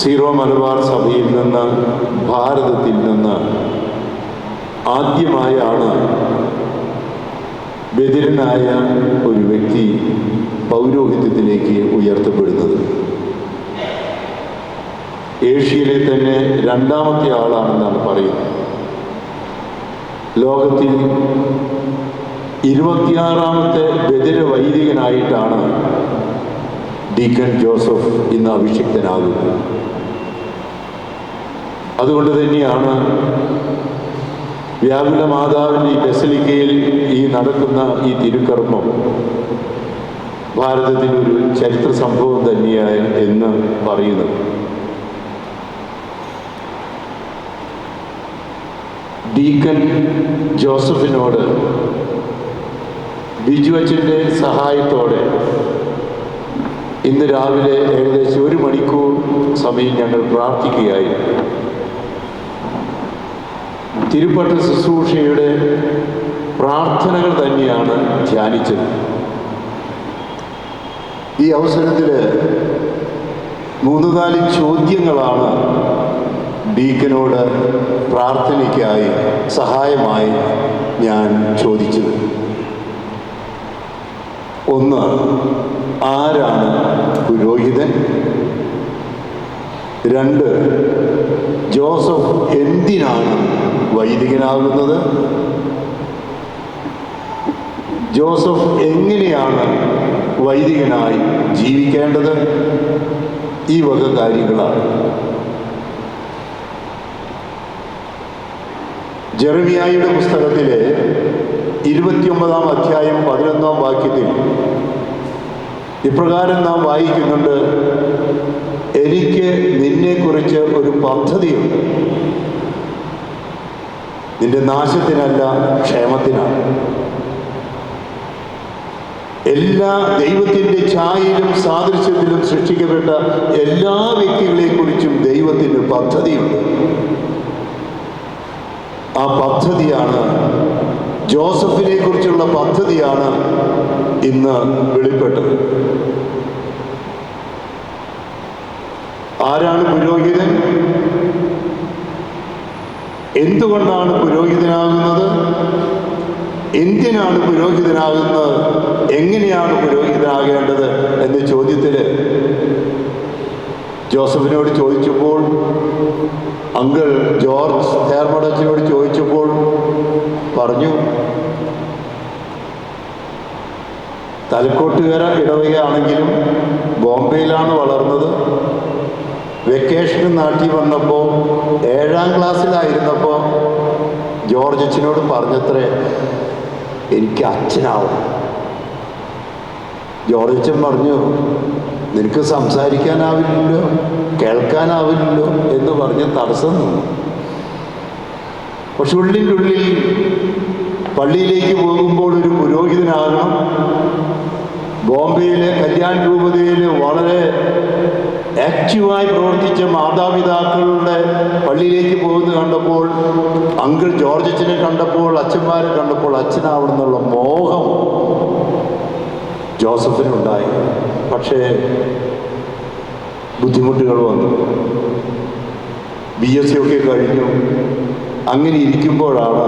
Zero Malabar സഭയിൽ നിന്ന് ഭാരതത്തിൽ നിന്ന് ആദ്യമായാണ് ബദിരനായ ഒരു വ്യക്തി പൗരോഹിത്യത്തിലേക്ക് ഉയർത്തപ്പെടുന്നത്. ഏഷ്യയിലെ തന്നെ രണ്ടാമത്തെ ആളാണെന്നാണ് പറയുന്നത്. ലോകത്തിൽ ഇരുപത്തിയാറാമത്തെ ബദിര വൈദികനായിട്ടാണ് ഡീക്കൻ ജോസഫ് ഇന്ന് അഭിഷിക്തനാകും. അതുകൊണ്ട് തന്നെയാണ് വ്യാകുല മാതാവിന്റെ ഈ ബസലിക്കയിൽ ഈ നടക്കുന്ന ഈ തിരുക്കർമ്മം ഭാരതത്തിലൊരു ചരിത്ര സംഭവം തന്നെയായ എന്ന് പറയുന്നത്. ഡീക്കൻ ജോസഫിനോട് ബിജു അച്ഛന്റെ സഹായത്തോടെ ഇന്ന് രാവിലെ ഏകദേശം ഒരു മണിക്കൂർ സമയം ഞങ്ങൾ പ്രാർത്ഥിക്കുകയായിരുന്നു. തിരുപ്പട്ട ശുശ്രൂഷയുടെ പ്രാർത്ഥനകൾ തന്നെയാണ് ധ്യാനിച്ചത്. ഈ അവസരത്തിൽ മൂന്ന് നാല് ചോദ്യങ്ങളാണ് ഡീക്കനോട് പ്രാർത്ഥനയ്ക്കായി സഹായമായി ഞാൻ ചോദിച്ചത്. ഒന്ന് ആരാണ് പുരോഹിതൻ. രണ്ട് ജോസഫ് എന്തിനാണ് വൈദികനാകുന്നത്? ജോസഫ് എങ്ങനെയാണ് വൈദികനായി ജീവിക്കേണ്ടത്? ഈ വക കാര്യങ്ങളാണ്. ജെറമിയായുടെ പുസ്തകത്തിലെ ഇരുപത്തിയൊമ്പതാം അധ്യായം പതിനൊന്നാം വാക്യത്തിൽ ഇപ്രകാരം നാം വായിക്കുന്നുണ്ട് എനിക്ക് നിന്നെക്കുറിച്ച് ഒരു പദ്ധതിയുണ്ട്. നിന്റെ നാശത്തിനല്ല ക്ഷേമത്തിനാണ്. എല്ലാ ദൈവത്തിന്റെ ഛായയിലും സാദൃശ്യത്തിലും സൃഷ്ടിക്കപ്പെട്ട എല്ലാ വ്യക്തികളെക്കുറിച്ചും ദൈവത്തിന് പദ്ധതിയുണ്ട്. ആ പദ്ധതിയാണ് ജോസഫിനെ കുറിച്ചുള്ള പദ്ധതിയാണ് ഇന്ന് വെളിപ്പെട്ടത്. ആരാണ് പുരോഹിതൻ? എന്തുകൊണ്ടാണ് പുരോഹിതനാകുന്നത്? എന്തിനാണ് പുരോഹിതനാകുന്നത്? എങ്ങനെയാണ് പുരോഹിതനാകേണ്ടത്? എന്ന ചോദ്യത്തിൽ ജോസഫിനോട് ചോദിച്ചപ്പോൾ അങ്കിൾ ജോർജ് തേർമടച്ചിനോട് ചോദിച്ചപ്പോൾ പറഞ്ഞു തലക്കോട്ടുകര ഇടവകയാണെങ്കിലും ബോംബെയിലാണ് വളർന്നത്. വെക്കേഷന് നാട്ടിൽ വന്നപ്പോൾ ഏഴാം ക്ലാസ്സിലായിരുന്നപ്പോൾ ജോർജ് അച്ഛനോട് പറഞ്ഞത്രേ എനിക്ക് അച്ഛനാവും. ജോർജ് അച്ഛൻ പറഞ്ഞു നിനക്ക് സംസാരിക്കാനാവില്ലല്ലോ കേൾക്കാനാവില്ലല്ലോ എന്ന് പറഞ്ഞ് തടസ്സം നിന്നു. പക്ഷെ ഉള്ളിന്റെ ഉള്ളിൽ പള്ളിയിലേക്ക് പോകുമ്പോൾ ഒരു പുരോഹിതനാകണം. ബോംബെയിലെ കല്യാൺ രൂപതയിൽ വളരെ ആക്റ്റീവായി പ്രവർത്തിച്ച മാതാപിതാക്കളുടെ പള്ളിയിലേക്ക് പോകുന്നത് കണ്ടപ്പോൾ അങ്കിൾ ജോർജ് അച്ഛനെ കണ്ടപ്പോൾ അച്ഛന്മാരെ കണ്ടപ്പോൾ അച്ഛനാവണമെന്നുള്ള മോഹം ജോസഫിനുണ്ടായി. പക്ഷേ ബുദ്ധിമുട്ടുകൾ വന്നു. ബി എസ് സി ഒക്കെ കഴിഞ്ഞു. അങ്ങനെ ഇരിക്കുമ്പോഴാണ്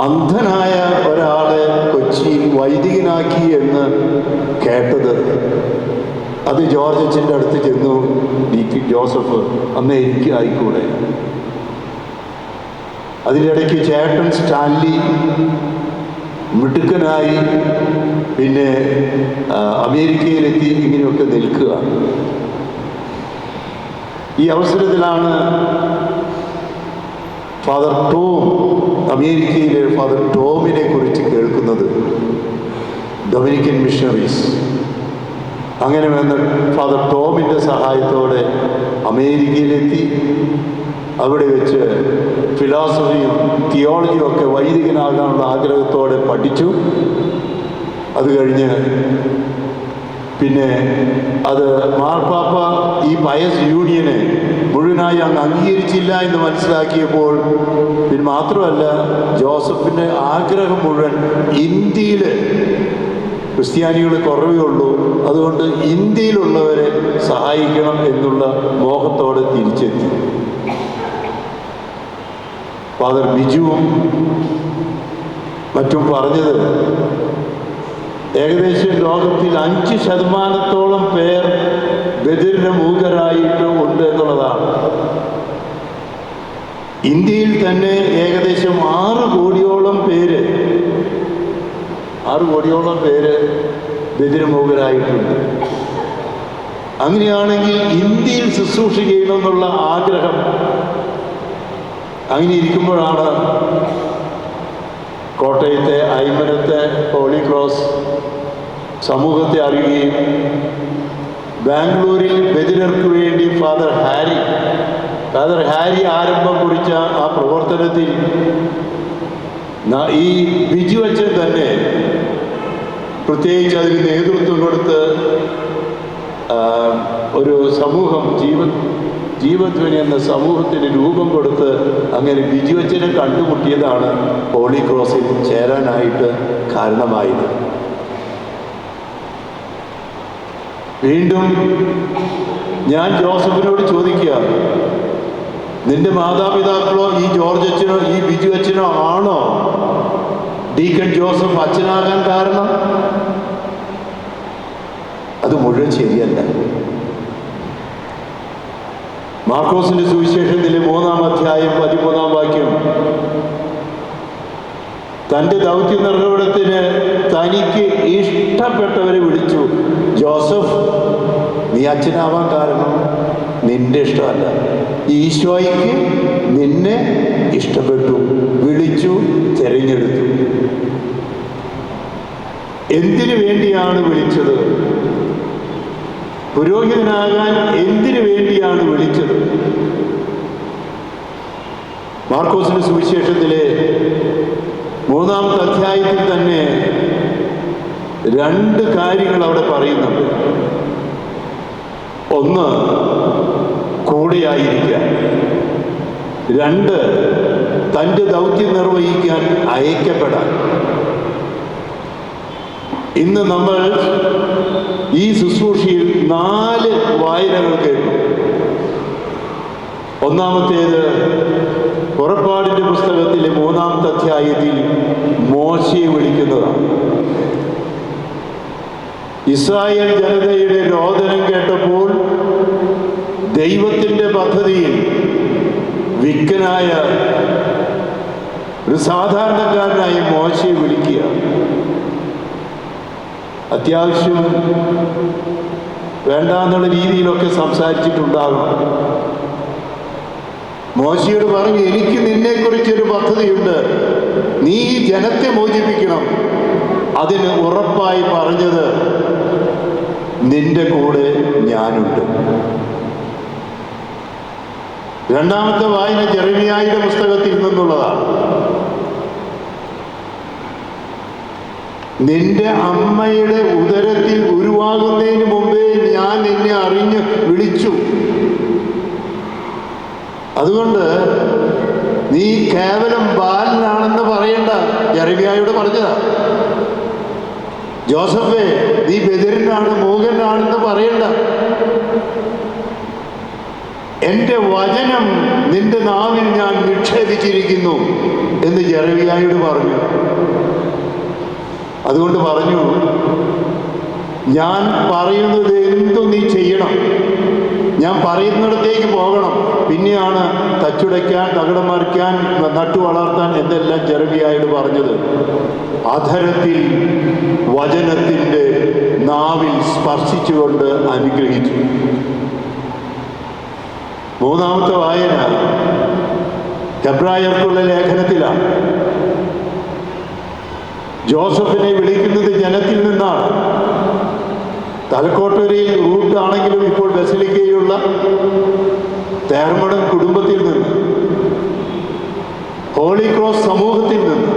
അന്ധനായ ഒരാളെ കൊച്ചിയിൽ വൈദികനാക്കി എന്ന് കേട്ടത്. അത് ജോർജ് അച്ഛന്റെ അടുത്ത് ചെന്നു. ഡി പി ജോസഫ് അന്ന് എനിക്ക് ആയിക്കൂടെ? അതിനിടയ്ക്ക് ചേട്ടൻ സ്റ്റാൻലി മിടുക്കനായി പിന്നെ അമേരിക്കയിലെത്തി ഇങ്ങനെയൊക്കെ നിൽക്കുക. ഈ അവസരത്തിലാണ് ഫാദർ ടോം അമേരിക്കയിലെ ഫാദർ ടോമിനെ കുറിച്ച് കേൾക്കുന്നത്. Dominican missionaries. അങ്ങനെ വന്ന് ഫാദർ ടോമിന്റെ സഹായത്തോടെ അമേരിക്കയിലെത്തി. അവിടെ വെച്ച് ഫിലോസഫിയും തിയോളജിയും ഒക്കെ വൈദികനാകാനുള്ള ആഗ്രഹത്തോടെ പഠിച്ചു. അത് കഴിഞ്ഞ് പിന്നെ അത് മാർപ്പാപ്പ ഈ പയസ് യൂണിയനെ മുഴുവനായി അങ്ങ് അംഗീകരിച്ചില്ല എന്ന് മനസ്സിലാക്കിയപ്പോൾ പിന്നെ മാത്രമല്ല ജോസഫിന്റെ ആഗ്രഹം മുഴുവൻ ഇന്ത്യയിൽ ക്രിസ്ത്യാനികൾ കുറവേ ഉള്ളൂ. അതുകൊണ്ട് ഇന്ത്യയിലുള്ളവരെ സഹായിക്കണം എന്നുള്ള മോഹത്തോടെ തിരിച്ചെത്തി. ഫാദർ ബിജുവും മറ്റും പറഞ്ഞത് ഏകദേശം ലോകത്തിൽ അഞ്ച് ശതമാനത്തോളം പേർ ബദിരിന് മൂകരായിട്ട് ഉണ്ട് എന്നുള്ളതാണ്. ഇന്ത്യയിൽ തന്നെ ഏകദേശം ആറ് കോടിയോളം പേര് ആറ് കോടിയോളം പേര് ബദിരമൂകരായിട്ടുണ്ട് അങ്ങനെയാണെങ്കിൽ ഇന്ത്യയിൽ ശുശ്രൂഷ ചെയ്യണമെന്നുള്ള ആഗ്രഹം അങ്ങനെ ഇരിക്കുമ്പോഴാണ് കോട്ടയത്തെ ഐമനത്തെ ഹോളി ക്രോസ് സമൂഹത്തെ അറിയുകയും ബാംഗ്ലൂരിൽ ബദിരർക്ക് വേണ്ടി ഫാദർ ഹാരി ഫാദർ ഹാരി ആരംഭം കുറിച്ച ആ പ്രവർത്തനത്തിൽ ഈ ബിജു അച്ഛൻ തന്നെ പ്രത്യേകിച്ച് അതിന് നേതൃത്വം കൊടുത്ത് ഒരു സമൂഹം ജീവ ജീവധ്വനി എന്ന സമൂഹത്തിന് രൂപം കൊടുത്ത് അങ്ങനെ ബിജുവച്ചനെ കണ്ടുമുട്ടിയതാണ് ഹോളി ക്രോസിൽ ചേരാനായിട്ട് കാരണമായത്. വീണ്ടും ഞാൻ ജോസഫിനോട് ചോദിക്കുക നിന്റെ മാതാപിതാക്കളോ ഈ ജോർജ് അച്ഛനോ ഈ ബിജു അച്ഛനോ ആണോ? ഡീക്കൺ ജോസഫ് അച്ഛനാകാൻ കാരണം? അത് മുഴുവൻ ശരിയല്ല. മാർക്കോസിന്റെ സുവിശേഷത്തിലെ മൂന്നാം അധ്യായം പതിമൂന്നാം വാക്യം. തന്റെ ദൗത്യ നിർവഹണത്തിന് തനിക്ക് ഇഷ്ടപ്പെട്ടവരെ വിളിച്ചു. ജോസഫ് നീ അച്ഛനാവാൻ കാരണം നിന്റെ ഇഷ്ടമല്ല. ഈശോയ്ക്ക് നിന്നെ ഇഷ്ടപ്പെട്ടു. വിളിച്ചു തിരഞ്ഞെടുത്തു. എന്തിനു വേണ്ടിയാണ് വിളിച്ചത്? പുരോഹിതനാകാൻ എന്തിനു വേണ്ടിയാണ് വിളിച്ചത്? മാർക്കോസിന്റെ സുവിശേഷത്തിലെ മൂന്നാമത്തെ അധ്യായത്തിൽ തന്നെ രണ്ട് കാര്യങ്ങൾ അവിടെ പറയുന്നുണ്ട്. ഒന്ന് കൂടെയായിരിക്കാൻ രണ്ട് തന്റെ ദൗത്യം നിർവഹിക്കാൻ അയക്കപ്പെടാൻ. ഇന്ന് നമ്മൾ ഈ ശുശ്രൂഷയിൽ നാല് വായനകൾ കേട്ടു. ഒന്നാമത്തേത് പുറപ്പാടിന്റെ പുസ്തകത്തിലെ മൂന്നാമത്തെ അധ്യായത്തിൽ മോശയെ വിളിക്കുന്നതാണ്. ഇസ്രായേൽ ജനതയുടെ രോദനം കേട്ടപ്പോൾ ദൈവത്തിന്റെ പദ്ധതിയിൽ വിക്കനായ ഒരു സാധാരണക്കാരനായ മോശയെ വിളിക്കുക. അത്യാവശ്യം വേണ്ടാന്നുള്ള രീതിയിലൊക്കെ സംസാരിച്ചിട്ടുണ്ടാകും. മോശയോട് പറഞ്ഞു എനിക്ക് നിന്നെക്കുറിച്ചൊരു പദ്ധതിയുണ്ട്. നീ ഈ ജനത്തെ മോചിപ്പിക്കണം. അതിന് ഉറപ്പായി പറഞ്ഞത് നിന്റെ കൂടെ ഞാനുണ്ട്. രണ്ടാമത്തെ വായന ജെറമിയായുടെ പുസ്തകത്തിൽ നിന്നുള്ളതാണ്. നിന്റെ അമ്മയുടെ ഉദരത്തിൽ ഉരുവാകുന്നതിന് മുമ്പേ ഞാൻ നിന്നെ അറിഞ്ഞ് വിളിച്ചു. അതുകൊണ്ട് നീ കേവലം ബാലനാണെന്ന് പറയണ്ട ജെറമിയായോട് പറഞ്ഞതാ. ജോസഫേ നീ ബദിരനാണ് മൂകനാണെന്ന് പറയണ്ട. എന്റെ വചനം നിന്റെ നാവിൽ ഞാൻ നിക്ഷേപിച്ചിരിക്കുന്നു എന്ന് ജെറമിയായോട് പറഞ്ഞു. അതുകൊണ്ട് പറഞ്ഞു ഞാൻ പറയുന്നത് എന്തും നീ ചെയ്യണം. ഞാൻ പറയുന്നിടത്തേക്ക് പോകണം. പിന്നെയാണ് തച്ചുടയ്ക്കാൻ തകിടം മറിക്കാൻ നട്ടു വളർത്താൻ എന്തെല്ലാം ചെറുകിയായിട്ട് പറഞ്ഞത്. അധരത്തിൽ വചനത്തിന്റെ നാവിൽ സ്പർശിച്ചുകൊണ്ട് അനുഗ്രഹിച്ചു. മൂന്നാമത്തെ വായന ഹെബ്രായർക്കുള്ള ലേഖനത്തിലാണ്. ജോസഫിനെ വിളിക്കുന്നത് ജനത്തിൽ നിന്നാണ്. തലക്കോട്ടൂരിൽ റൂട്ട് ആണെങ്കിലും ഇപ്പോൾ ബസിലിക്കയിലുള്ള തേർമടം കുടുംബത്തിൽ നിന്ന് ഹോളി ക്രോസ് സമൂഹത്തിൽ നിന്ന്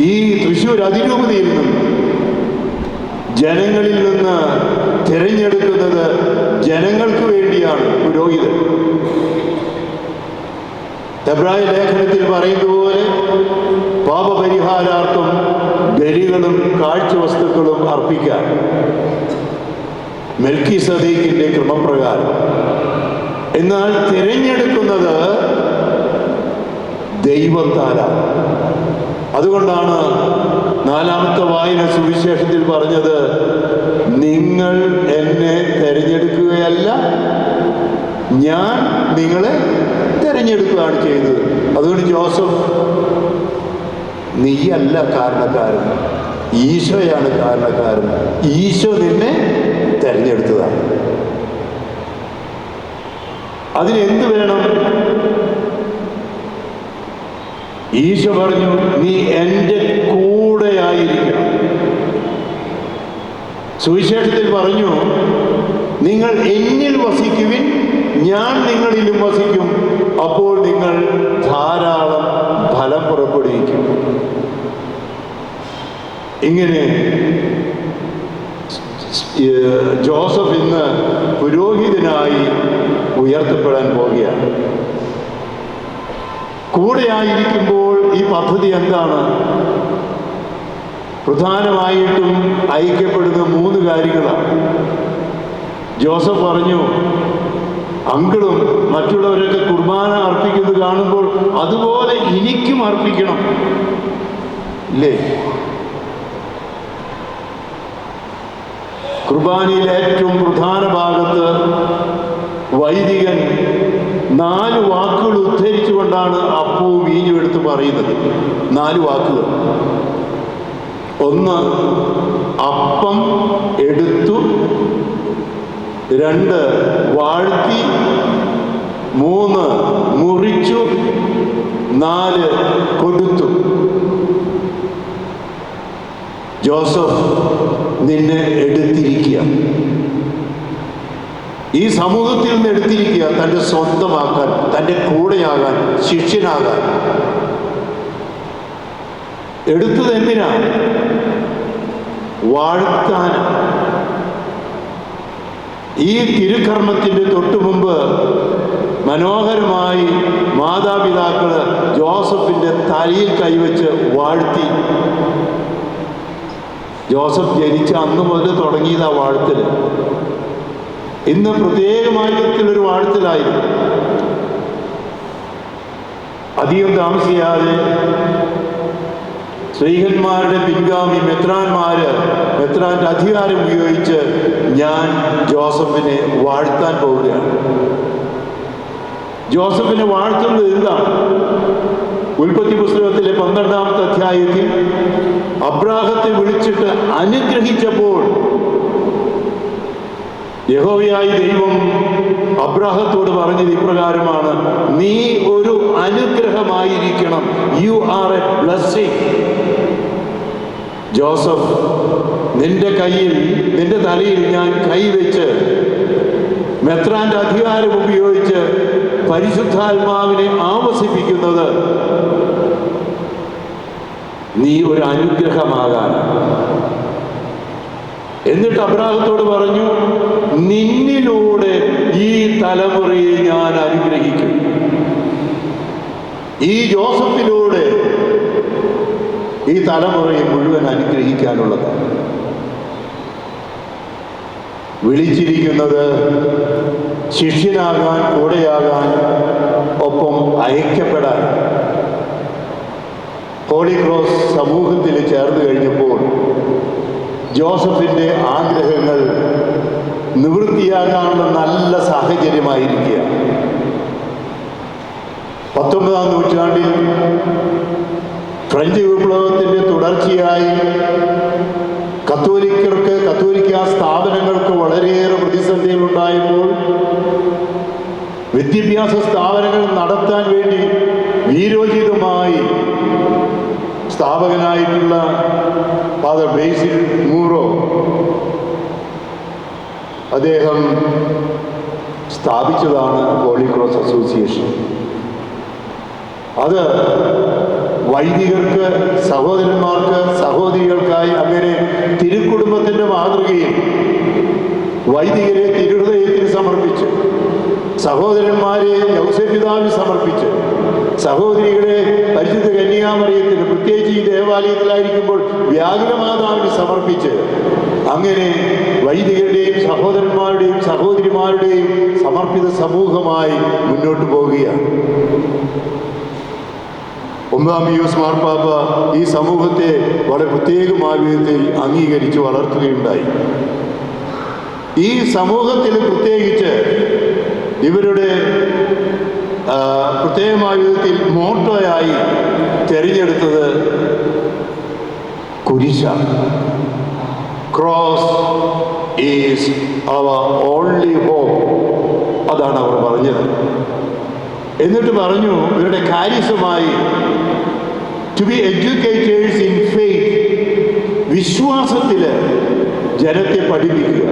ഈ തൃശ്ശൂർ അതിരൂപതയിൽ നിന്ന് ജനങ്ങളിൽ നിന്ന് തിരഞ്ഞെടുക്കുന്നത് ജനങ്ങൾക്ക് വേണ്ടിയാണ് പുരോഹിതൻ. എബ്രായ ലേഖനത്തിൽ പറയുന്ന ബലികളും കാഴ്ചവസ്തുക്കളും അർപ്പിക്കാൻ. മെൽക്കി സദീഖിന്റെ ക്രമപ്രകാരം. എന്നാൽ തിരഞ്ഞെടുക്കുന്നത് ദൈവത്താലാണ്. അതുകൊണ്ടാണ് നാലാമത്തെ വായന സുവിശേഷത്തിൽ പറഞ്ഞത് നിങ്ങൾ എന്നെ തിരഞ്ഞെടുക്കുകയല്ല ഞാൻ നിങ്ങളെ തിരഞ്ഞെടുക്കുകയാണ് ചെയ്തത് അതുകൊണ്ട് ജോസഫ് നീയല്ല കാരണക്കാരൻ. ഈശോയാണ് കാരണക്കാരൻ. ഈശോ നിന്നെ തെരഞ്ഞെടുത്തതാണ്. അതിന് എന്ത് വേണം? ഈശോ പറഞ്ഞു നീ എന്റെ കൂടെയായിരിക്കണം. സുവിശേഷത്തിൽ പറഞ്ഞു നിങ്ങൾ എന്നിൽ വസിക്കുവിൻ ഞാൻ നിങ്ങളിലും വസിക്കും. അപ്പോൾ നിങ്ങൾ ധാരാളം ഫലം പുറപ്പെടുവിക്കും. ഇങ്ങനെ ജോസഫ് ഇന്ന് പുരോഹിതനായി ഉയർത്തപ്പെടാൻ പോവുകയാണ്. കൂടെയായിരിക്കുമ്പോൾ ഈ പദ്ധതി എന്താണ്? പ്രധാനമായിട്ടും ഐക്യപ്പെടുന്ന മൂന്ന് കാര്യങ്ങളാണ്. ജോസഫ് പറഞ്ഞു അങ്കിളും മറ്റുള്ളവരൊക്കെ കുർബാന അർപ്പിക്കുന്നത് കാണുമ്പോൾ അതുപോലെ എനിക്കും അർപ്പിക്കണം. ഇല്ലേ? കുർബാനയിലെ ഏറ്റവും പ്രധാന ഭാഗത്ത് വൈദികൻ നാല് വാക്കുകൾ ഉദ്ധരിച്ചുകൊണ്ടാണ് അപ്പവും വീഞ്ഞും എടുത്ത് പറയുന്നത്. നാല് വാക്കുകൾ. ഒന്ന് അപ്പം എടുത്തു. രണ്ട് വാഴ്ത്തി. മൂന്ന് മുറിച്ചു. നാല് കൊടുത്തു ജോസഫ് നിന്നെ എടുത്തിരിക്കുക. ഈ സമൂഹത്തിൽ നിന്ന് എടുത്തിരിക്കുക തന്റെ സ്വന്തമാക്കാൻ തന്റെ കൂടെയാകാൻ ശിഷ്യനാകാൻ. എടുത്തത് എന്തിനാണ് വാഴ്ത്താൻ ഈ തിരുക്കർമ്മത്തിന്റെ തൊട്ടു മുമ്പ് മനോഹരമായി മാതാപിതാക്കൾ ജോസഫിന്റെ തലയിൽ കൈവച്ച് വാഴ്ത്തി. ജോസഫ് ജനിച്ച അന്ന് മുതൽ തുടങ്ങിയത് ആ വാഴ്ത്തൽ. ഇന്ന് പ്രത്യേകമായിട്ടുള്ളൊരു വാഴ്ത്തലായിരുന്നു. അധികം താമസിയാതെ സ്ത്രീഹന്മാരുടെ പിൻഗാമി മെത്രാന്മാര് മെത്രാന്റെ അധികാരം ഉപയോഗിച്ച് ഞാൻ ജോസഫിനെ വാഴ്ത്താൻ പോവുകയാണ്. ജോസഫിനെ വാഴ്ത്തുന്നത് എന്താണ്? ഉൽപ്പത്തി പുസ്തകത്തിലെ പന്ത്രണ്ടാമത്തെ അധ്യായത്തിൽ അബ്രാഹത്തെ വിളിച്ചിട്ട് അനുഗ്രഹിച്ചപ്പോൾ യഹോവയായി ദൈവം അബ്രാഹത്തോട് പറഞ്ഞത് ഇപ്രകാരമാണ് നീ ഒരു അനുഗ്രഹമായിരിക്കണം. You are a blessing Joseph നിന്റെ കയ്യിൽ നിന്റെ തലയിൽ ഞാൻ കൈവച്ച് മെത്രാന്റെ അധികാരം ഉപയോഗിച്ച് പരിശുദ്ധാത്മാവിനെ ആവസിപ്പിക്കുന്നത് നീ ഒരു അനുഗ്രഹമാകാൻ. എന്നിട്ട് അബ്രാഹത്തോട് പറഞ്ഞു നിന്നിലൂടെ ഈ തലമുറയെ ഞാൻ അനുഗ്രഹിക്കും. ഈ ജോസഫിലൂടെ ഈ തലമുറയെ മുഴുവൻ അനുഗ്രഹിക്കാനുള്ളതാണ് വിളിച്ചിരിക്കുന്നത് ശിഷ്യനാകാൻ കൂടെയാകാൻ ഒപ്പം ഐക്യപ്പെടാൻ ഹോളി ക്രോസ് സമൂഹത്തിൽ ചേർന്ന് കഴിഞ്ഞപ്പോൾ ജോസഫിന്റെ ആഗ്രഹങ്ങൾ നിവൃത്തിയാകാനുള്ള നല്ല സാഹചര്യമായിരിക്കുക. പത്തൊമ്പതാം നൂറ്റാണ്ടിൽ ഫ്രഞ്ച് വിപ്ലവത്തിന്റെ തുടർച്ചയായി കത്തോലിക്കർക്ക് കത്തോലിക്ക സ്ഥാപനങ്ങൾക്ക് വളരെയേറെ പ്രതിസന്ധികൾ ഉണ്ടായപ്പോൾ വിദ്യാഭ്യാസ സ്ഥാപനങ്ങൾ നടത്താൻ വേണ്ടി വീരോചിതമായി സ്ഥാപകനായിട്ടുള്ള ഫാദർ ബേസിൽ മൂറോ അദ്ദേഹം സ്ഥാപിച്ചതാണ് ഹോളി ക്രോസ് അസോസിയേഷൻ അത് വൈദികർക്ക് സഹോദരന്മാർക്ക് സഹോദരികൾക്കായി അങ്ങനെ തിരുക്കുടുംബത്തിന്റെ മാതൃകയിൽ വൈദികരെ തിരുഹൃദയത്തിന് സമർപ്പിച്ച് സഹോദരന്മാരെ യൗസപിതാവിൽ സമർപ്പിച്ച് സഹോദരികളെ ഈ ദേവാലയത്തിലായിരിക്കുമ്പോൾ വ്യാകുലമാതാവിന് സമർപ്പിച്ച് അങ്ങനെ വൈദികരുടെയും സഹോദരന്മാരുടെയും സഹോദരിമാരുടെയും സമർപ്പിത സമൂഹമായി മുന്നോട്ട് പോവുകയാണ്. ഒമ്പതാം യൂസ് മാർപ്പാപ്പ ഈ സമൂഹത്തെ വളരെ പ്രത്യേകമായ വിധത്തിൽ അംഗീകരിച്ച് വളർത്തുകയുണ്ടായി. ഈ സമൂഹത്തിൽ പ്രത്യേകിച്ച് ഇവരുടെ പ്രത്യേകമായ വിധത്തിൽ മോട്ടോയായി തിരഞ്ഞെടുത്തത് കുരിശാണ് cross is our only hope അതാണ് അവർ പറഞ്ഞത്. എന്നിട്ട് പറഞ്ഞു ഇവരുടെ കാര്യസമായി to be educators in faith വിശ്വാസത്തിൽ ജനത്തെ പഠിപ്പിക്കുക.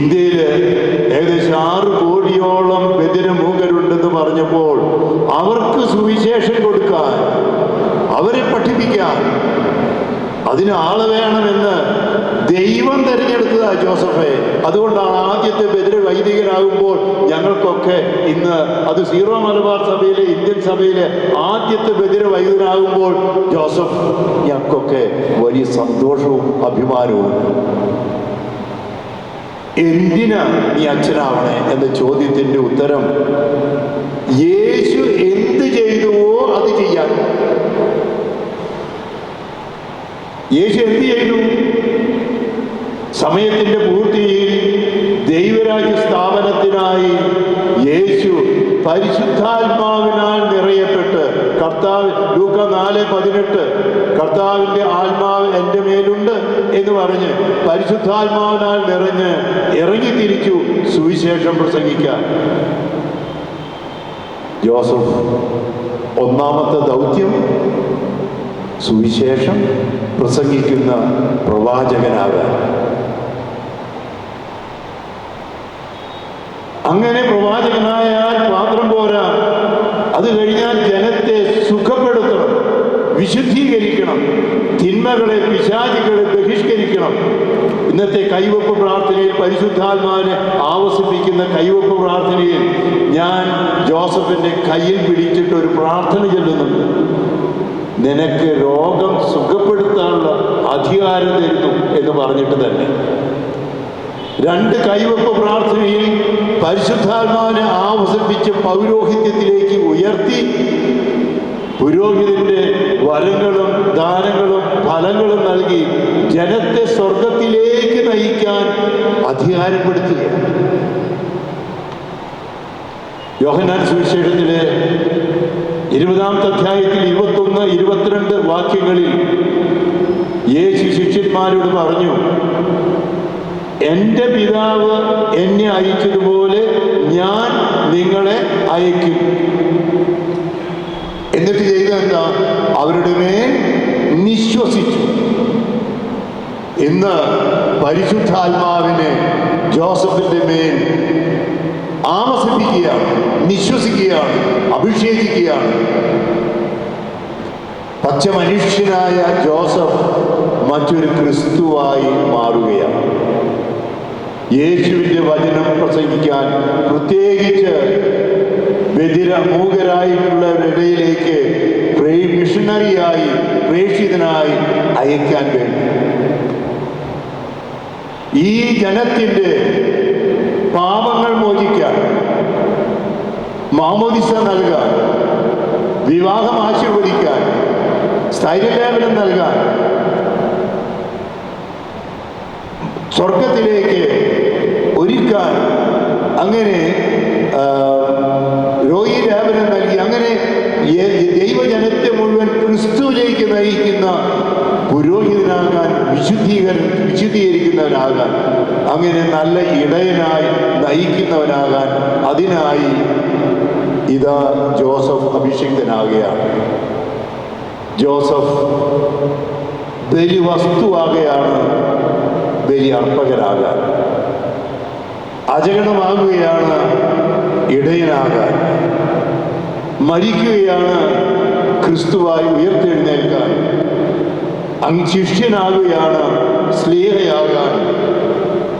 ഇന്ത്യയിൽ ഏകദേശം ആറ് കോടിയോളം ബദിരമൂകരുണ്ടെന്ന് പറഞ്ഞപ്പോൾ അവർക്ക് സുവിശേഷം കൊടുക്കാൻ അവരെ പഠിപ്പിക്കാം. അതിന് ആൾ വേണമെന്ന് ദൈവം തിരഞ്ഞെടുത്തതാ ജോസഫെ. അതുകൊണ്ടാണ് ആദ്യത്തെ ബദിര വൈദികനാകുമ്പോൾ ഞങ്ങൾക്കൊക്കെ ഇന്ന് അത് സീറോ മലബാർ സഭയിലെ ഇന്ത്യൻ സഭയിലെ ആദ്യത്തെ ബദിര വൈദികനാകുമ്പോൾ ജോസഫ് ഞങ്ങൾക്കൊക്കെ വലിയ സന്തോഷവും അഭിമാനവും. എന്തിനാ നീ അച്ഛനാവണേ എന്ന ചോദ്യത്തിന്റെ ഉത്തരം യേശു എന്ത് ചെയ്തുവോ അത് ചെയ്യാൻ യേശു എന്ത് സമയത്തിന്റെ പൂർത്തിയിൽ ദൈവരാജ്യ സ്ഥാപനത്തിനായി യേശു പരിശുദ്ധാത്മാവിനാൽ നിറയപ്പെട്ട് കർത്താവ് ലൂക്ക നാല് പതിനെട്ട് കർത്താവിന്റെ ആത്മാവ് എന്റെ മേലുണ്ട് എന്ന് പറഞ്ഞ് പരിശുദ്ധാത്മാവിനാൽ നിറഞ്ഞ് ഇറങ്ങി തിരിച്ചു സുവിശേഷം പ്രസംഗിക്കാൻ ജോസഫ് ഒന്നാമത്തെ ദൗത്യം സുവിശേഷം പ്രസംഗിക്കുന്ന പ്രവാചകനാകാൻ. അങ്ങനെ പ്രവാചകനായാൽ മാത്രം പോരാ അത് കഴിഞ്ഞാൽ ജനത്തെ സുഖപ്പെടുത്തണം വിശുദ്ധീകരിക്കണം തിന്മകളെ പിശാചികളെ ബഹിഷ്കരിക്കണം. ഇന്നത്തെ കൈവപ്പ് പ്രാർത്ഥനയിൽ പരിശുദ്ധാത്മാവിനെ ആവസിപ്പിക്കുന്ന കൈവപ്പ് പ്രാർത്ഥനയിൽ ഞാൻ ജോസഫിന്റെ കയ്യിൽ പിടിച്ചിട്ട് ഒരു പ്രാർത്ഥന ചൊല്ലുന്നുണ്ട്. നിനക്ക് രോഗം സുഖപ്പെടുത്താനുള്ള അധികാരം തരുന്നു എന്ന് പറഞ്ഞിട്ട് തന്നെ. രണ്ട് കൈവപ്പ് പ്രാർത്ഥനയിൽ പരിശുദ്ധാത്മാവിനെ ആവസിപ്പിച്ച് പൗരോഹിത്യത്തിലേക്ക് ഉയർത്തി പുരോഹിതന്റെ വരങ്ങളും ദാനങ്ങളും ഫലങ്ങളും നൽകി ജനത്തെ സ്വർഗത്തിലേക്ക് നയിക്കാൻ അധികാരപ്പെടുത്തുക യോഹനാൻ സുവിശേഷത്തിലെ ഇരുപതാമത്തെ അധ്യായത്തിൽ ഇരുപത്തൊന്ന് ഇരുപത്തിരണ്ട് വാക്യങ്ങളിൽ യേശു ശിഷ്യന്മാരോട് പറഞ്ഞു എന്റെ പിതാവ് എന്നെ അയച്ചതുപോലെ ഞാൻ നിങ്ങളെ അയക്കും. എന്നിട്ട് ചെയ്ത എന്താ? അവരുടെ മേൽ നിശ്വസിച്ചു. ഇന്ന് പരിശുദ്ധാത്മാവിനെ ജോസഫിന്റെ മേൽ ആമസിപ്പിക്കുകയാണ് നിശ്വസിക്കുകയാണ് അഭിഷേകിക്കുകയാണ്. പച്ച മനുഷ്യനായ ജോസഫ് മറ്റൊരു ക്രിസ്തുവായി മാറുകയാണ്. യേശുവിന്റെ വചനം പ്രസംഗിക്കാൻ പ്രത്യേകിച്ച് ബദിര മൂകരായിട്ടുള്ളവരിടയിലേക്ക് പ്രേ മിഷണറിയായി പ്രേക്ഷിതനായി അയക്കാൻ വേണ്ടി. ഈ ജനത്തിന്റെ പാപങ്ങൾ മോചിക്കാൻ മാമോദിസ നൽകാൻ വിവാഹം ആശീർവദിക്കാൻ സ്ഥൈര്യലേപനം നൽകാൻ സ്വർഗത്തിലേക്ക് ഒരുക്കാൻ അങ്ങനെ രോഗി ലേപനം നൽകി അങ്ങനെ ദൈവജനത്തെ മുഴുവൻ ക്രിസ്തുവിലേക്ക് നയിക്കുന്ന പുരോഹിതനാകാൻ വിശുദ്ധീകരൻ വിശുദ്ധീകരിക്കുന്നവനാകാൻ അങ്ങനെ നല്ല ഇടയനായി നയിക്കുന്നവനാകാൻ അതിനായി ഇതാ ജോസഫ് അഭിഷിക്തനാകുകയാണ്. ജോസഫ് ബലി വസ്തുവാകുകയാണ് ബലി അർപ്പകനാകാൻ. അജഗണമാകുകയാണ് ഇടയനാകാൻ. മരിക്കുകയാണ് ക്രിസ്തുവായി ഉയർത്തെഴുന്നേൽക്കാൻ. അങ്ങ് ശിഷ്യനാകുകയാണ് സ്ലീഹയാകാൻ